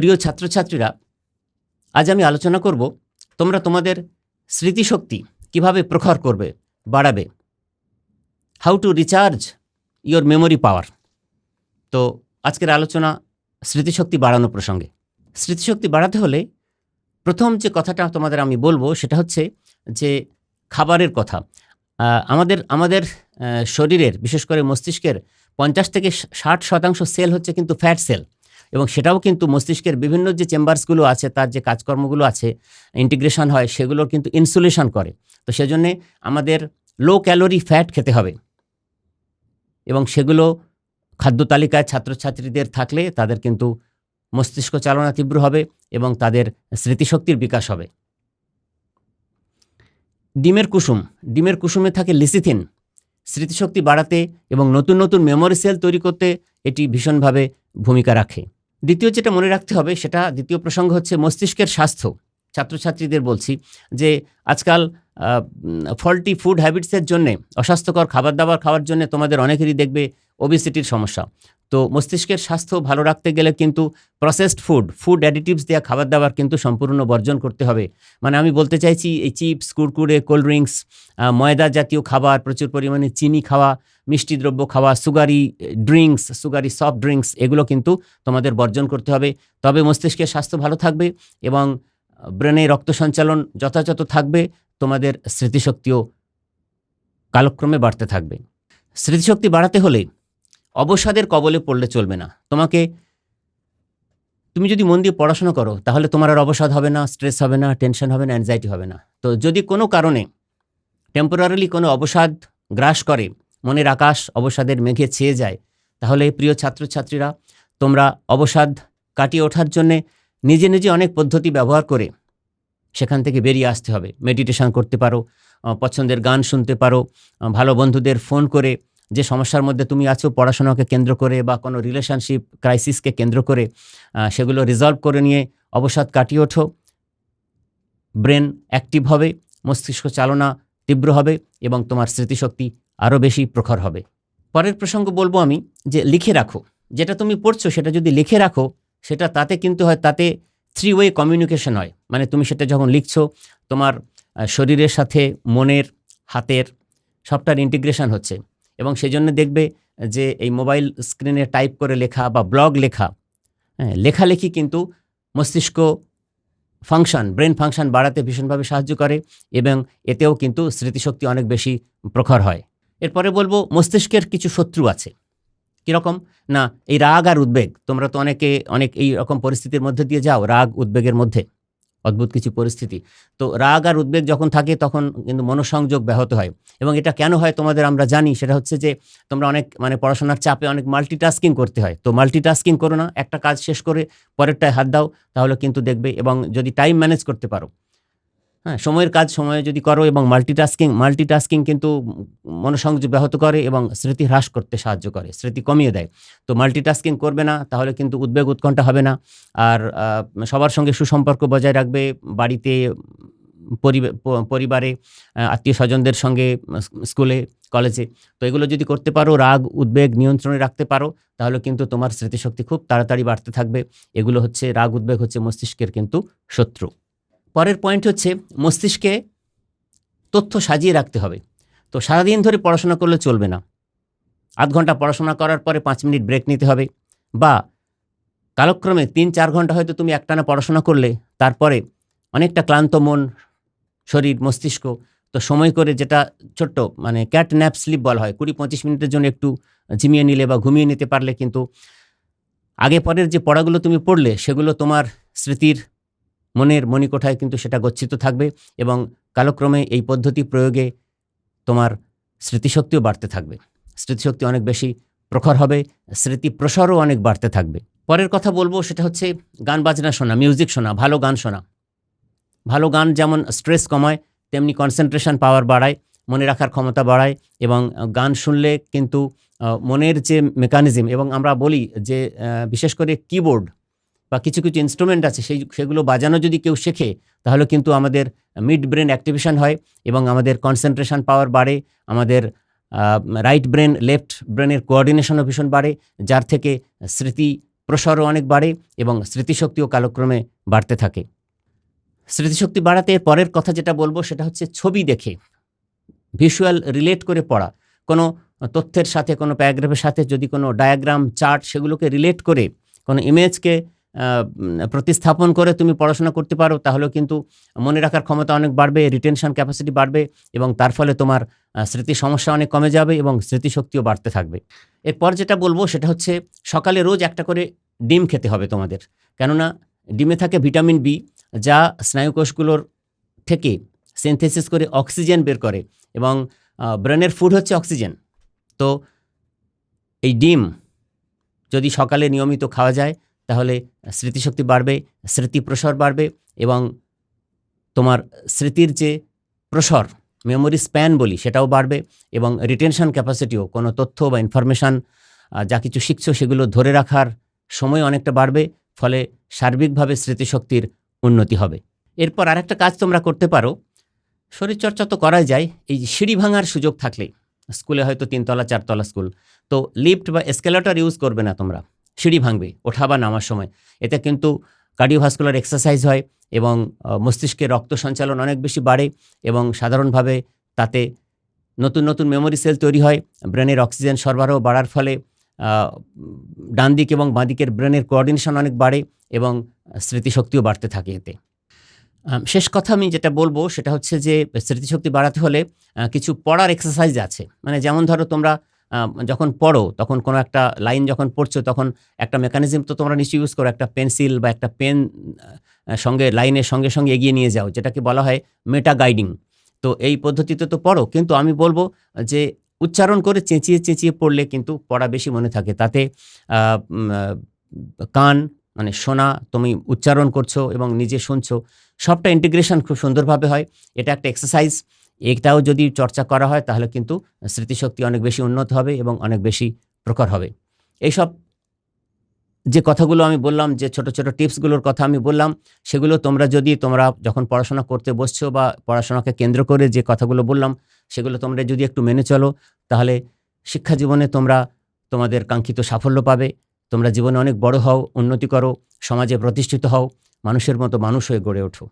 প্রিয় ছাত্রছাত্রীরা, আজ আমি আলোচনা করব তোমরা তোমাদের স্মৃতিশক্তি কীভাবে প্রখর করবে, বাড়াবে? How to recharge your memory power তো আজকের আলোচনা স্মৃতিশক্তি বাড়ানো প্রসঙ্গে। স্মৃতিশক্তি বাড়াতে হলে প্রথম যে কথাটা তোমাদের আমি বলব সেটা হচ্ছে যে খাবারের কথা। আমাদের আমাদের শরীরের বিশেষ করে মস্তিষ্কের পঞ্চাশ থেকে ষাট শতাংশ সেল হচ্ছে কিন্তু ফ্যাট সেল এবং সেটাও কিন্তু মস্তিষ্কের বিভিন্ন যে চেম্বার্সগুলো আছে, তার যে কাজকর্মগুলো আছে ইন্টিগ্রেশন হয়, সেগুলোর কিন্তু ইনসুলেশন করে। তো সেজন্যে আমাদের লো ক্যালোরি ফ্যাট খেতে হবে। এবং সেগুলো খাদ্য তালিকায় ছাত্রছাত্রীদের থাকলে তাদের কিন্তু মস্তিষ্ক চালনা তীব্র হবে এবং তাদের স্মৃতিশক্তির বিকাশ হবে। ডিমের কুসুম। ডিমের কুসুমে থাকে লিসিথিন। স্মৃতিশক্তি বাড়াতে এবং নতুন নতুন মেমোরি সেল তৈরি করতে এটি ভীষণভাবে ভূমিকা রাখে। দ্বিতীয় যেটা মনে রাখতে হবে, সেটা দ্বিতীয় প্রসঙ্গ হচ্ছে মস্তিষ্কের স্বাস্থ্য। ছাত্রছাত্রীদের বলছি যে আজকাল ফল্টি ফুড হ্যাবিটসের জন্যে, অস্বাস্থ্যকর খাবার দাবার খাওয়ার জন্য তোমাদের অনেকেরই দেখবে ওবিসিটির সমস্যা। তো মস্তিষ্কের স্বাস্থ্য ভালো রাখতে গেলে কিন্তু প্রসেসড ফুড ফুড অ্যাডিটিভস দেওয়া খাবার দাবার কিন্তু সম্পূর্ণ বর্জন করতে হবে। মানে আমি বলতে চাইছি, এই চিপস কুরকুরে কোল্ড ড্রিঙ্কস ময়দা জাতীয় খাবার, প্রচুর পরিমাণে চিনি খাওয়া, মিষ্টি দ্রব্য খাওয়া sugary drinks sugary soft drinks এগুলো কিন্তু তোমাদের বর্জন করতে হবে। তবে মস্তিষ্কের স্বাস্থ্য ভালো থাকবে এবং ব্রেনে রক্ত সঞ্চালন যথাযথ থাকবে, তোমাদের স্মৃতিশক্তিও কালক্রমে বাড়তে থাকবে। স্মৃতিশক্তি বাড়াতে হলে অবসাদের কবলে পড়লে চলবে না। তোমাকে, তুমি যদি মন দিয়ে পড়াশোনা করো, তাহলে তোমার আর অবসাদ হবে না স্ট্রেস হবে না টেনশন হবে না অ্যাংজাইটি হবে না। তো যদি কোনো কারণে টেম্পোরারিলি কোনো অবসাদ গ্রাস করে, মনের আকাশ অবসাদের মেঘে ছেয়ে যায়, তাহলে প্রিয় ছাত্রছাত্রীরা, তোমরা অবসাদ কাটিয়ে ওঠার জন্যে নিজে নিজে অনেক পদ্ধতি ব্যবহার করে সেখান থেকে বেরিয়ে আসতে হবে। মেডিটেশন করতে পারো পছন্দের গান শুনতে পারো ভালো বন্ধুদের ফোন করে যে সমস্যার মধ্যে তুমি আছো, পড়াশোনাকে কেন্দ্র করে বা কোনো রিলেশনশিপ ক্রাইসিসকে কেন্দ্র করে সেগুলো রিজলভ করে নিয়ে অবসাদ কাটিয়ে ওঠো। ব্রেন অ্যাক্টিভ হবে, মস্তিষ্ক চালনা তীব্র হবে এবং তোমার স্মৃতিশক্তি আরও বেশি প্রখর হবে। পরের প্রসঙ্গ বলব আমি যে লিখে রাখো। যেটা তুমি পড়ছো, সেটা যদি লিখে রাখো, সেটা তাতে কিন্তু হয়, তাতে থ্রি ওয়ে কমিউনিকেশন হয়। মানে তুমি সেটা যখন লিখছো, তোমার শরীরের সাথে, মনের, হাতের, সবটার ইন্টিগ্রেশন হচ্ছে। এবং সেই জন্য দেখবে যে এই মোবাইল স্ক্রিনে টাইপ করে লেখা বা ব্লগ লেখা হ্যাঁ লেখালেখি কিন্তু মস্তিষ্ক ফাংশন, ব্রেন ফাংশন বাড়াতে ভীষণভাবে সাহায্য করে এবং এতেও কিন্তু স্মৃতিশক্তি অনেক বেশি প্রখর হয়। এরপরে বলব মস্তিষ্কের কিছু শত্রু আছে। কীরকম না, এই রাগ আর উদ্বেগ। তোমরা তো অনেকে, অনেক এই রকম পরিস্থিতির মধ্যে দিয়ে যাও, রাগ, উদ্বেগের মধ্যে। অদ্ভুত কিছু পরিস্থিতি। তো রাগ আর উদ্বেগ যখন থাকে, তখন কিন্তু মনোসংযোগ ব্যাহত হয়। এবং এটা কেন হয় তোমাদের আমরা জানি, সেটা হচ্ছে যে তোমরা অনেক মানে পড়াশোনার চাপে অনেক মাল্টিটাস্কিং করতে হয়। তো মাল্টিটাস্কিং করো না, একটা কাজ শেষ করে পরেরটায় হাত দাও, তাহলে কিন্তু দেখবে এবং যদি টাইম ম্যানেজ করতে পারো হ্যাঁ সময়ের কাজ সময়ে যদি করো এবং মাল্টিটাস্কিং মাল্টিটাস্কিং কিন্তু মনোসংযোগ ব্যাহত করে এবং স্মৃতি হ্রাস করতে সাহায্য করে, স্মৃতি কমিয়ে দেয়। তো মাল্টিটাস্কিং করবে না, তাহলে কিন্তু উদ্বেগ উৎকণ্ঠা হবে না। আর সবার সঙ্গে সুসম্পর্ক বজায় রাখবে, বাড়িতে পরিবারে আত্মীয় স্বজনদের সঙ্গে, স্কুলে, কলেজে। তো এগুলো যদি করতে পারো, রাগ, উদ্বেগ নিয়ন্ত্রণে রাখতে পারো, তাহলে কিন্তু তোমার স্মৃতিশক্তি খুব তাড়াতাড়ি বাড়তে থাকবে। এগুলো হচ্ছে, রাগ, উদ্বেগ হচ্ছে মস্তিষ্কের কিন্তু শত্রু। পরের পয়েন্ট হচ্ছে মস্তিষ্কে তথ্য সাজিয়ে রাখতে হবে। তো সারাদিন ধরে পড়াশোনা করলে চলবে না। আধ ঘণ্টা পড়াশোনা করার পরে পাঁচ মিনিট ব্রেক নিতে হবে বা কালক্রমে তিন চার ঘণ্টা হয়তো তুমি একটানা পড়াশোনা করলে, তারপরে অনেকটা ক্লান্ত মন, শরীর, মস্তিষ্ক, তো সময় করে যেটা ছোট্ট মানে ক্যাট ন্যাপ স্লিপ বলা হয়, কুড়ি পঁচিশ মিনিটের জন্য একটু ঝিমিয়ে নিলে বা ঘুমিয়ে নিতে পারলে কিন্তু আগে পরের যে পড়াগুলো তুমি পড়লে, সেগুলো তোমার স্মৃতির মনের মণিকোঠায় কিন্তু সেটা গচ্ছিত থাকবে এবং কালক্রমে এই পদ্ধতি প্রয়োগে তোমার স্মৃতিশক্তিও বাড়তে থাকবে। স্মৃতিশক্তি অনেক বেশি প্রখর হবে স্মৃতি প্রসারও অনেক বাড়তে থাকবে। পরের কথা বলব সেটা হচ্ছে গান বাজনা শোনা মিউজিক শোনা, ভালো গান শোনা। ভালো গান যেমন স্ট্রেস কমায়, তেমনি কনসেন্ট্রেশন পাওয়ার বাড়ায়, মনে রাখার ক্ষমতা বাড়ায় এবং গান শুনলে কিন্তু মনের যে মেকানিজম এবং আমরা বলি যে বিশেষ করে কিবোর্ড বা কিছু কিছু ইনস্ট্রুমেন্ট আছে, সেই, সেগুলো বাজানো যদি কেউ শেখে, তাহলে কিন্তু আমাদের মিড ব্রেন অ্যাক্টিভেশন হয় এবং আমাদের কনসেন্ট্রেশন পাওয়ার বাড়ে, আমাদের রাইট ব্রেন লেফট ব্রেনের কোঅর্ডিনেশনও ভীষণ বাড়ে, যার থেকে স্মৃতি প্রসারও অনেক বাড়ে এবং স্মৃতিশক্তিও কালক্রমে বাড়তে থাকে। স্মৃতিশক্তি বাড়াতে এর পরের কথা যেটা বলব, সেটা হচ্ছে ছবি দেখে ভিজুয়াল রিলেট করে পড়া। কোনো তথ্যের সাথে, কোনো প্যারাগ্রাফের সাথে যদি কোনো ডায়াগ্রাম চার্ট সেগুলোকে রিলেট করে, কোনো ইমেজকে প্রতিস্থাপন করে তুমি পড়াশোনা করতে পারো, তাহলেও কিন্তু মনে রাখার ক্ষমতা অনেক বাড়বে রিটেনশন ক্যাপাসিটি বাড়বে এবং তার ফলে তোমার স্মৃতি সমস্যা অনেক কমে যাবে এবং স্মৃতিশক্তিও বাড়তে থাকবে। এরপর যেটা বলব সেটা হচ্ছে সকালে রোজ একটা করে ডিম খেতে হবে তোমাদের। কেননা ডিমে থাকে ভিটামিন বি যা স্নায়ুকোষগুলোর থেকে সিনথেসিস করে অক্সিজেন বের করে এবং ব্রেনের ফুড হচ্ছে অক্সিজেন তো এই ডিম যদি সকালে নিয়মিত খাওয়া যায় তাহলে স্মৃতিশক্তি বাড়বে স্মৃতি প্রসার বাড়বে এবং তোমার স্মৃতির যে প্রসার মেমোরি স্প্যান বলি সেটাও বাড়বে এবং রিটেনশন ক্যাপাসিটিও কোনো তথ্য বা ইনফরমেশান যা কিছু শিখছো সেগুলো ধরে রাখার সময় অনেকটা বাড়বে, ফলে সার্বিকভাবে স্মৃতিশক্তির উন্নতি হবে। এরপর আরেকটা কাজ তোমরা করতে পারো, শরীরচর্চা তো করাই যায়, এই সিঁড়ি ভাঙার সুযোগ থাকলে, স্কুলে হয়তো তিনতলা, চারতলা স্কুল, তো লিফট বা এসকেলেটর ইউজ করবে না তোমরা। সিঁড়ি ভাঙবে, ওঠা বা নামার সময়। এতে কিন্তু কার্ডিওভাস্কুলার এক্সারসাইজ হয় এবং মস্তিষ্কে রক্ত সঞ্চালন অনেক বেশি বাড়ে এবং সাধারণভাবে তাতে নতুন নতুন মেমোরি সেল তৈরি হয়, ব্রেনের অক্সিজেন সরবরাহ বাড়ার ফলে ডান দিক এবং বাঁ দিকের ব্রেনের কোঅর্ডিনেশন অনেক বাড়ে এবং স্মৃতিশক্তিও বাড়তে থাকে এতে। শেষ কথা আমি যেটা বলব সেটা হচ্ছে যে, স্মৃতিশক্তি বাড়াতে হলে কিছু পড়ার এক্সারসাইজ আছে। মানে যেমন ধরো তোমরা যখন পড়ো, তখন কোনো একটা লাইন যখন পড়ছো, তখন একটা মেকানিজম তো তোমরা নিশ্চয়ই ইউজ করো, একটা পেন্সিল বা একটা পেন সঙ্গে লাইনের সঙ্গে সঙ্গে এগিয়ে নিয়ে যাও, যেটাকে বলা হয় মেটা গাইডিং তো এই পদ্ধতিতে তো পড়ো, কিন্তু আমি বলব যে উচ্চারণ করে চেঁচিয়ে চেঁচিয়ে পড়লে কিন্তু পড়া বেশি মনে থাকে। তাতে কান মানে শোনা তুমি উচ্চারণ করছ এবং নিজে শুনছো, সবটা ইন্টিগ্রেশন খুব সুন্দরভাবে হয়। এটা একটা এক্সারসাইজ এটাও যদি চর্চা করা হয়, তাহলে কিন্তু স্মৃতিশক্তি অনেক বেশি উন্নত হবে এবং অনেক বেশি প্রখর হবে। এইসব যে কথাগুলো আমি বললাম, যে ছোট ছোট টিপসগুলোর কথা আমি বললাম, সেগুলো তোমরা যদি তোমরা যখন পড়াশোনা করতে বসছো বা পড়াশোনাকে কেন্দ্র করে যে কথাগুলো বললাম, সেগুলো তোমরা যদি একটু মেনে চলো, তাহলে শিক্ষা জীবনে তোমরা তোমাদের কাঙ্ক্ষিত সাফল্য পাবে। তোমরা জীবনে অনেক বড় হও, উন্নতি করো, সমাজে প্রতিষ্ঠিত হও, মানুষের মতো মানুষ হয়ে গড়ে ওঠো।